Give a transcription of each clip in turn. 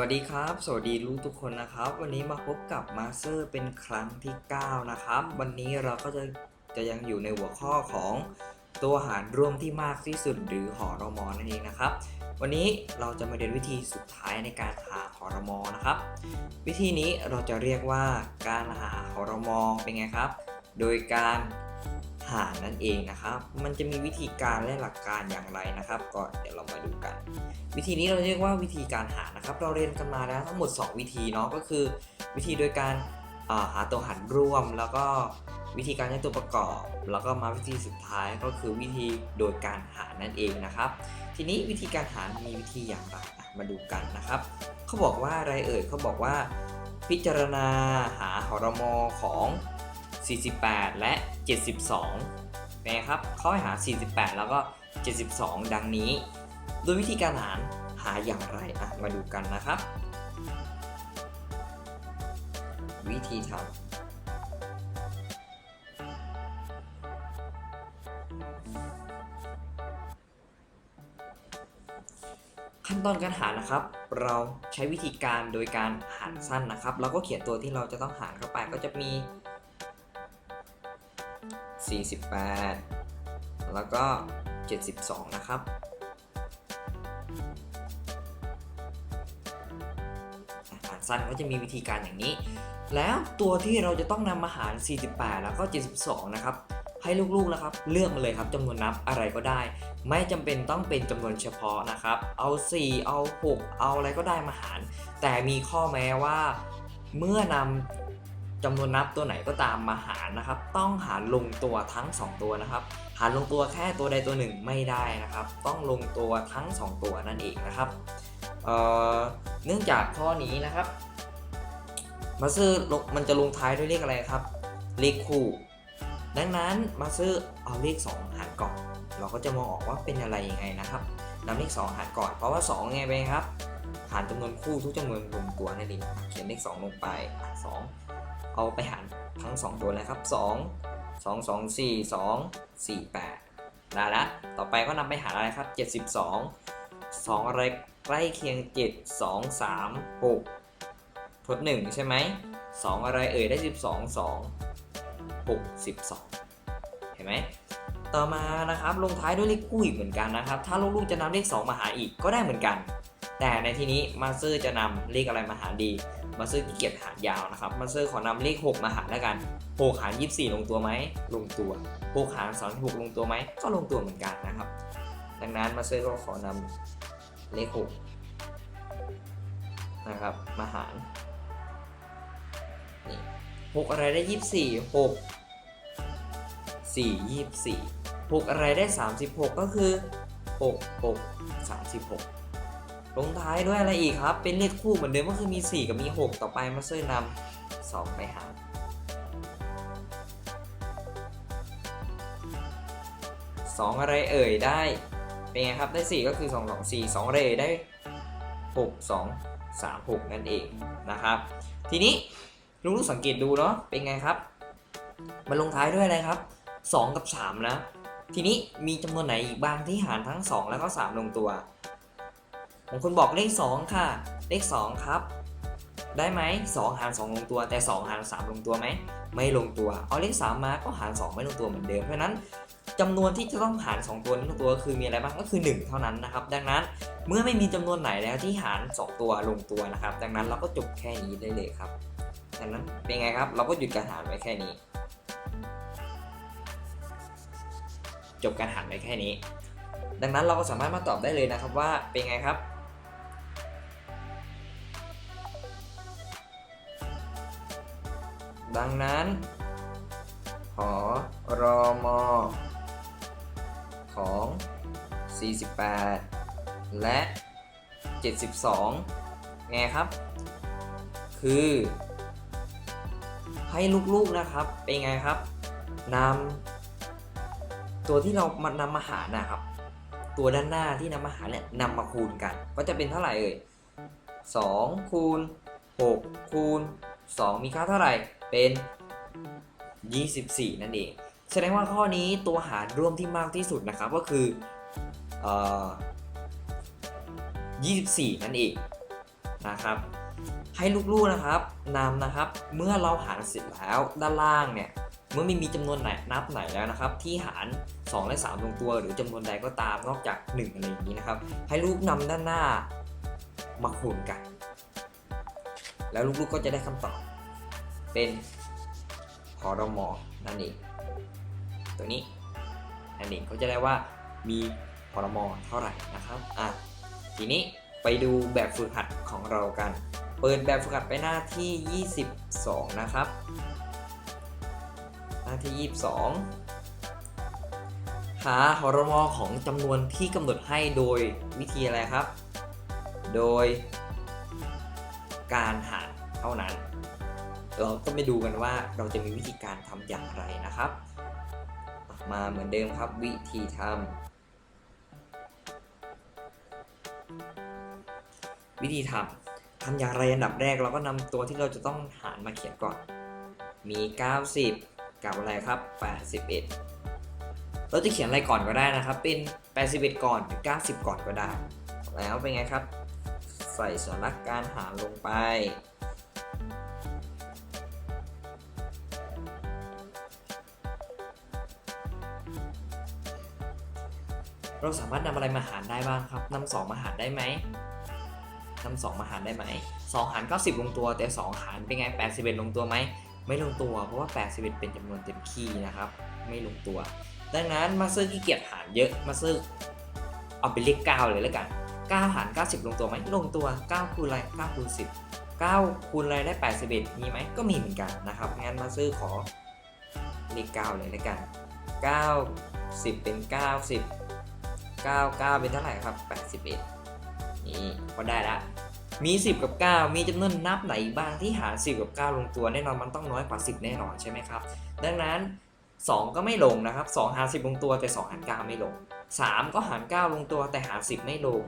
วัสดีครับ สวัสดีลูกทุกคนนะครับ วันนี้มาพบกับมาสเตอร์เป็นครั้งที่ 9 นะครับ วันนี้เราก็จะจะยังอยู่ในหัวข้อของตัวหารร่วมที่มากที่สุดหรือหอรมอนั่นเองนะครับ วันนี้เราจะมาเรียนวิธีสุดท้ายในการหาหอรมอนะครับ วิธีนี้เราจะเรียกว่าการหาหอรมอเป็นไงครับ โดยการ หารนั่นเองนะครับ มันจะมีวิธีการและหลักการอย่างไรนะครับ ก็เดี๋ยวเรามาดูกัน วิธีนี้เราเรียกว่าวิธีการหารนะครับ เราเรียนกันมาแล้วทั้งหมด 2 วิธีเนาะก็คือ วิธีโดยการาหาตัวหารร่วม แล้วก็วิธีการใช้ตัวประกอบ แล้วก็มาวิธีสุดท้ายก็คือวิธีโดยการหารนั่นเองนะครับ ทีนี้วิธีการหารมีวิธีอย่างไรมาดูกันนะครับเขาบอกว่าอะไรเอ่ยเขาบอกว่า พิจารณาหาหอรมอของ 48 และ 72นไงครับเขาให้หา 48 แล้วก็ 72 ดังนี้ โดยวิธีการหารหาอย่างไรอะมาดูกันนะครับ วิธีทำขั้นตอนการหารนะครับ เราใช้วิธีการโดยการหารสั้นนะครับ เราก็เขียนตัวที่เราจะต้องหารเข้าไปก็จะมี 48 แล้วก็ 72 นะครับหารสั้นก็จะมีวิธีการอย่างนี้ แล้วตัวที่เราจะต้องนำมาหาร 48 แล้วก็ 72 นะครับ ให้ลูกๆนะครับ เลือกมาเลยครับจำนวนนับอะไรก็ได้ ไม่จำเป็นต้องเป็นจำนวนเฉพาะนะครับ เอา 4 เอา 6 เอาอะไรก็ได้มาหาร แต่มีข้อแม้ว่าเมื่อนำ จำนวนนับตัวไหนก็ตามมาหารนะครับ ต้องหารลงตัวทั้ง 2 ตัวนะครับ หารลงตัวแค่ตัวใดตัวหนึ่งไม่ได้นะครับ ต้องลงตัวทั้ง 2 ตัวนั่นเองนะครับเเนื่องจากข้อนี้นะครับมาซื้อมันจะลงท้ายด้วยเลขอะไรครับ เลขคู่ ดังนั้นมาซื้อเอาเลข 2 หารก่อน เราก็จะมองออกว่าเป็นอะไรยังไงนะครับนำเลข 2 หารก่อน เพราะว่า2ไงไปครับ หารจำนวนคู่ทุกจำนวนรวมตัวนั่นเองเขียนเลข 2 ลงไปอะ2 เอาไปหารทั้ง 2 ตัวเลยครับ 2 2 2 4 2 4 8ได้ละต่อไปก็นำไปหารอะไรครับ 72 2 อะไรใกล้เคียง 7 2 3 6 ทด 1 ใช่ไหม 2 อะไรเอ่ยได้ 12 2 6 12เห็นไหม ต่อมานะครับลงท้ายด้วยเลขคู่อีกเหมือนกันนะครับ ถ้าลูกๆจะนำเลข 2 มาหารอีกก็ได้เหมือนกัน แต่ในที่นี้มาสเตอร์จะนำเลขอะไรมาหารดี มาสเตอร์ขี้เกียจหารยาวนะครับมาสเตอร์ขอนำเลข 6 มาหารแล้วกัน6หาร24 ลงตัวไหมลงตัว6หาร36 ลงตัวไหมก็ลงตัวเหมือนกันนะครับ ดังนั้นมาสเตอร์ก็ขอนำเลข 6 นะครับ มาหารนี่6อะไรได้ 24 6 4 24 6 อะไรได้ 36 ก็คือ 6 6 36 ลงท้ายด้วยอะไรอีกครับ เป็นเลขคู่เหมือนเดิมก็คือมี 4 กับมี 6 ต่อไปมาเซอร์นำ2ไปหารสองอะไรเอ่ยได้ เป็นไงครับได้ 4 ก็คือ 2 2 4 2อะไรเอ่ยได้ 6 2 3 6 นั่นเองนะครับ ทีนี้ลุงลูกสังเกตดูเนาะเป็นไงครับ มันลงท้ายด้วยอะไรครับ 2 กับ 3 นะ ทีนี้มีจำนวนไหนอีกบ้างที่หารทั้ง 2 แล้วก็ 3 ลงตัว บางคนบอกเลข 2 ค่ะ เลข 2 ครับ ได้ไหม2หาร2ลงตัว แต่ 2 หาร 3 ลงตัวไหม ไม่ลงตัว เอาเลข 3 มาก็หาร 2 ไม่ลงตัวเหมือนเดิม เพราะนั้นจำนวนที่จะต้องหาร 2 ตัวนี้ลงตัวคือมีอะไรบ้าง ก็คือ 1 เท่านั้นนะครับ ดังนั้นเมื่อไม่มีจำนวนไหนแล้วที่หาร 2 ตัวลงตัวนะครับ ดังนั้นเราก็จบแค่นี้ได้เลยครับ ดังนั้นเป็นไงครับ เราก็หยุดการหารไว้แค่นี้ จบการหารไว้แค่นี้ดังนั้นเราก็สามารถมาตอบได้เลยนะครับว่าเป็นไงครับ ดังนั้น หอรอมอของ 48 และ 72 ไงครับ คือ ให้ลูกๆนะครับ เป็นไงครับนำตัวที่เรามานำมาหารนะครับ ตัวด้านหน้าที่นำมาหารเนี่ยนำมาคูณกัน ก็จะเป็นเท่าไหร่เอ่ย2คูณ6คูณ2 มีค่าเท่าไหร่ เป็น 24 นั่นเอง แสดงว่าข้อนี้ตัวหารร่วมที่มากที่สุดนะครับก็คืออ่อ24 นั่นเองนะครับให้ลูกๆนะครับนำนะครับ เมื่อเราหารเสร็จแล้วด้านล่างเนี่ยเมื่อไม่มีจำนวนไหนนับไหนแล้วนะครับ ที่หาร 2 และ 3 ลงตัว หรือจำนวนใดก็ตามนอกจาก 1 อะไรอย่างนี้นะครับ ให้ลูกนำด้านหน้ามาคูณกัน แล้วลูกๆก็จะได้คำตอบ เป็นพอรมอนั่นเองตัวนี้นั่นเองก็จะได้ว่ามีพอรมอเท่าไหร่นะครับอะทีนี้ไปดูแบบฝึกหัดของเรากัน เปิดแบบฝึกหัดไปหน้าที่ 22 นะครับ หน้าที่ 22 หาหรมอของจำนวนที่กำหนดให้โดยวิธีอะไรครับ โดยการหารเท่านั้น เราก็ไปดูกันว่าเราจะมีวิธีการทำอย่างไรนะครับ มาเหมือนเดิมครับวิธีทำวิธีทำทำอย่างไรอันดับแรกเราก็นำตัวที่เราจะต้องหารมาเขียนก่อน มี 90 กับอะไรครับ 81 เราจะเขียนอะไรก่อนก็ได้นะครับ เป็น 81 ก่อนหรือ90 ก่อนก็ได้ แล้วเป็นไงครับ ใส่สัญลักษณ์การหารลงไป เราสามารถนำอะไรมาหารได้บ้างครับนำสองมาหารได้ไหมนำสองมาหารได้ไหมสองหาร90ลงตัว แต่สองหารเป็นไง81ลงตัวไหมไม่ลงตัว เพราะว่า81เป็นจำนวนเต็มคีย์นะครับ ไม่ลงตัว ดังนั้นมาเซอร์ขี้เกียจหารเยอะมาเซอร์เอาเป็นเลข9เลยแล้วกัน9หาร90ลงตัวไหมลงตัว9คูณอะไร9คูณ10 9คูณอะไรได้81มีไหมก็มีเหมือนกันนะครับงั้นมาเซอร์ขอเลข9เลยแล้วกัน9 10เป็น90 9 9 เป็นเท่าไหร่ครับ 81 นี่พอได้ละ มี 10 กับ 9 มีจำนวนนับไหนบ้างที่หาร 10 กับ 9 ลงตัวแน่นอนมันต้องน้อยกว่า 10 แน่นอนใช่ไหมครับ ดังนั้น 2 ก็ไม่ลงนะครับ 2 หาร 10 ลงตัวแต่ 2 หาร 9 ไม่ลง 3 ก็หาร 9 ลงตัวแต่หาร 10 ไม่ลง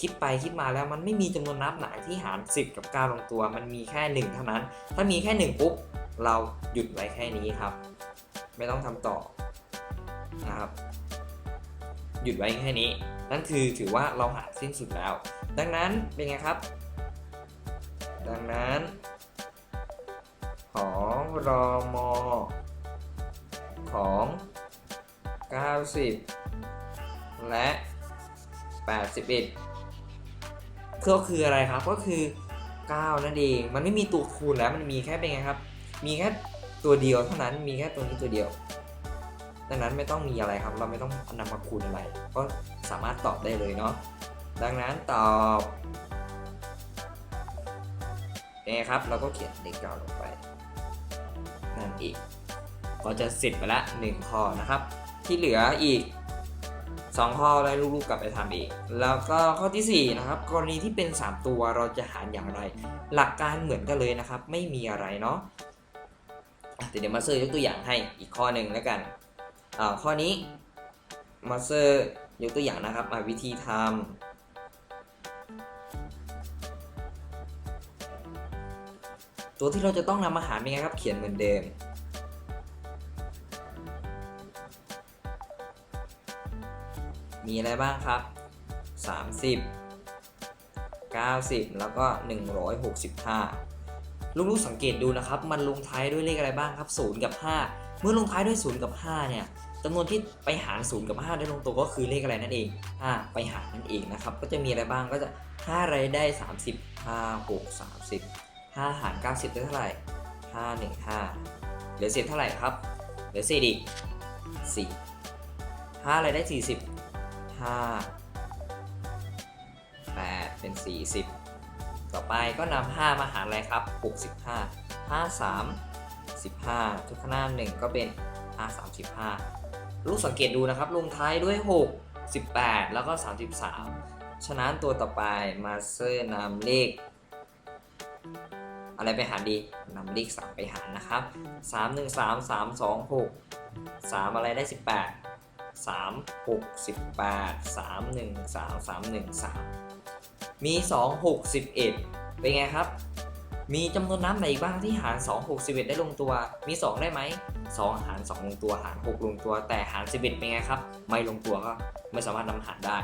คิดไปคิดมาแล้วมันไม่มีจำนวนนับไหนที่หาร 10 กับ 9 ลงตัว มันมีแค่ 1 เท่านั้น ถ้ามีแค่ 1 ปุ๊บเราหยุดไว้แค่นี้ครับ ไม่ต้องทำต่อนะครับ หยุดไว้แค่นี้ นั่นคือถือว่าเราหาสิ้นสุดแล้ว ดังนั้นเป็นไงครับ ดังนั้น ของรอมอของ 90 และ 81ก็คืออะไรครับก็คือ 9 นั่นเอง มันไม่มีตัวคูณแล้วมันมีแค่เป็นไงครับ มีแค่ตัวเดียวเท่านั้นมีแค่ตัวนี้ตัวเดียว ดังนั้นไม่ต้องมีอะไรครับ เราไม่ต้องนำมาคูณอะไร ก็สามารถตอบได้เลยเนาะ ดังนั้นตอบเป็นไงครับ เราก็เขียนเลขเก้าลงไป นั่นองก็จะเสร็จไปละ1ข้อนะครับ ที่เหลืออีก2ข้อแล้วลูกๆกลับไปทำอีก แล้วก็ข้อทีสี่ 4 นะครับ กรณีที่เป็น 3 ตัวเราจะหารอย่างไร หลักการเหมือนกันเลยนะครับ ไม่มีอะไรเนาะอ่เดี๋ยวมาเซอร์ยกตัวอย่างให้อีกข้อหนึ่งแล้วกัน ข้อนี้มาเซอร์ยกตัวอย่างนะครับมาวิธีทำตัวที่เราจะต้องนำมาหารเป็นไงครับ เขียนเหมือนเดิม มีอะไรบ้างครับ 30 90 แล้วก็ 165 ลูกๆสังเกตดูนะครับ มันลงท้ายด้วยเลขอะไรบ้างครับ 0 กับ 5 เมื่อลงท้ายด้วย 0 กับ 5 เนี่ยจำนวนที่ไปหาร 0 กับ 5 ได้ลงตัวก็คือเลขอะไรนั่นเอง 5 ไปหารนั่นเองนะครับ ก็จะมีอะไรบ้างก็จะ5อะไรได้ 30 5 6 30 5 หาร 90 ได้เท่าไหร่ 5 1 5 เหลือเศษเท่าไหร่ครับ เหลือเศษอีก4 5อะไรได้ 40 5 8 เป็น 40 ต่อไปก็นำ5มาหารอะไรครับ 65 5 3 15ทุกข้างหน้า 1 ก็เป็น 5 35 ลูกสังเกตดูนะครับ ลงท้ายด้วย 6 18 แล้วก็ 33 ฉะนั้นตัวต่อไปมาเซอร์นำเลข อะไรไปหารดีนำเลข 3 ไปหารนะครับ 3 1 3 3 2 6 3 อะไรได้ 18 3 6 18 3 1 3 3 1 3 มี 2 6 11 เป็นไงครับ มีจำนวนน้ำไหนบ้างที่หาร 2 6 1 ได้ลงตัว มี 2 ได้ไหม 2 หาร 2 ลงตัว หาร 6 ลงตัว แต่หาร 11 เป็นไงครับ ไม่ลงตัวก็ไม่สามารถนำมาหารได้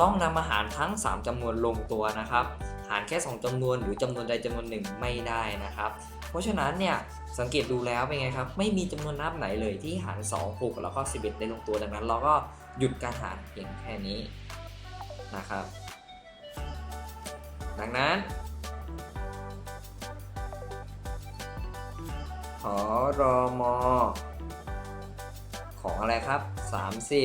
ต้องนำมาหารทั้ง 3จำนวนลงตัวนะครับหหารแค่ 2จำนวนหรือจำนวนใดจำนวนหนึ่งไม่ได้นะครับ เพราะฉะนั้นเนี่ยสังเกตดูแล้วเป็นไงครับ ไม่มีจำนวนนับไหนเลยที่หาร 2 6 แล้วก็ 11 ได้ลงตัว ดังนั้น เราก็หยุดการหารเพียงแค่นี้นะครับ ดังนั้น ขอรอมอ ของอะไรครับ 30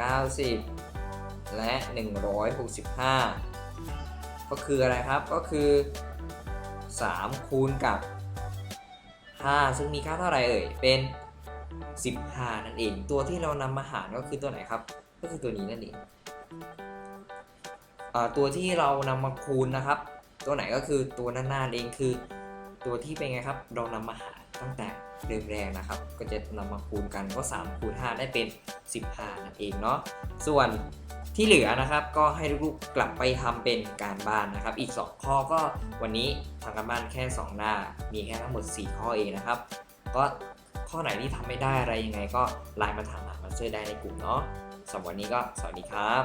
90 และ 165 ก็คืออะไรครับก็คือ 3 คูณกับ5ซึ่งมีค่าเท่าไหร่เอ่ย เป็น 15 นั่นเอง ตัวที่เรานำมาหารก็คือตัวไหนครับ ก็คือตัวนี้นั่นเองอตัวที่เรานำมาคูณนะครับ ตัวไหนก็คือตัวหน้าๆเองคือ ตัวที่เป็นไงครับ เรานำมาหารตั้งแต่เริ่มแรกนะครับ ก็จะนำมาคูณกันก็3คูณ5ได้เป็น 15นั่นเองเนาะส่วนที่เหลือนะครับก็ให้ลูกๆกลับไปทำเป็นการบ้านนะครับ อีก 2 ข้อก็วันนี้ทำการบ้านแค่ 2 หน้า มีแค่ทั้งหมด 4 ข้อเองนะครับ ก็ข้อไหนที่ทำไม่ได้อะไรยังไงก็ไลน์มาถามหามาช่วยได้ในกลุ่มเนาะสำหรับวันนี้ก็สวัสดีครับ